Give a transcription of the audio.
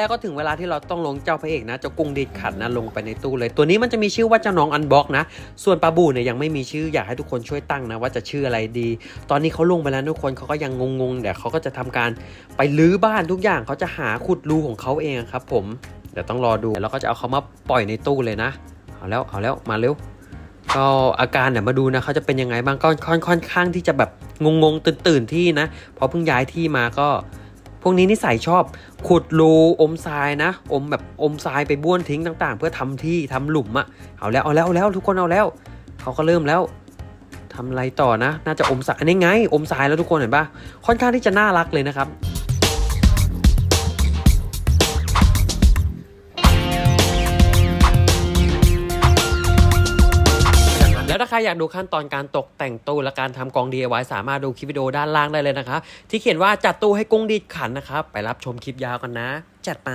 แล้วก็ถึงเวลาที่เราต้องลงเจ้าพระเอกนะเจ้ากุ้งดีดขัดนะลงไปในตู้เลย ตัวนี้มันจะมีชื่อว่าเจ้าน้องอันบ็อกนะ ส่วนปลาบูเนี่ยยังไม่มีชื่ออยากให้ทุกคนช่วยตั้งนะว่าจะชื่ออะไรดี ตอนนี้เขาลงไปแล้วทุกคนเขาก็ยังงงๆเดี๋ยวเขาก็จะทำการไปลื้อบ้านทุกอย่างเขาจะหาขุดรูของเขาเองครับ ผมเดี๋ยวต้องรอดูแล้วก็จะเอาเขามาปล่อยในตู้เลยนะเอาแล้วเอาแล้วมาเร็วก็อาการเนี่ยมาดูนะเขาจะเป็นยังไงบ้างก็ค่อนข้างที่จะแบบงงๆตื่นตื่นๆที่นะเพราะเพิ่งย้ายที่มาก็ พวกนี้นิสัยชอบขุดรูอมทรายนะ อมแบบอมทรายไปบ้วนทิ้งต่าง ๆ เพื่อทำที่ทำหลุมอะเอาแล้วเอาแล้วเอาแล้วทุกคนเอาแล้วเขาก็เริ่มแล้วทำอะไรต่อนะ น่าจะอมทรายอันนี้ไง อมทรายแล้วทุกคนเห็นปะค่อนข้างที่จะน่ารักเลยนะครับ แล้วถ้าใครอยากดูขั้นตอนการตกแต่งตู้และการทำกอง DIY สามารถดูคลิปวิดีโอด้านล่างได้เลยนะคะที่เขียนว่าจัดตู้ให้กุ้งดีดขันนะครับไปรับชมคลิปยาวกันนะ จัดไป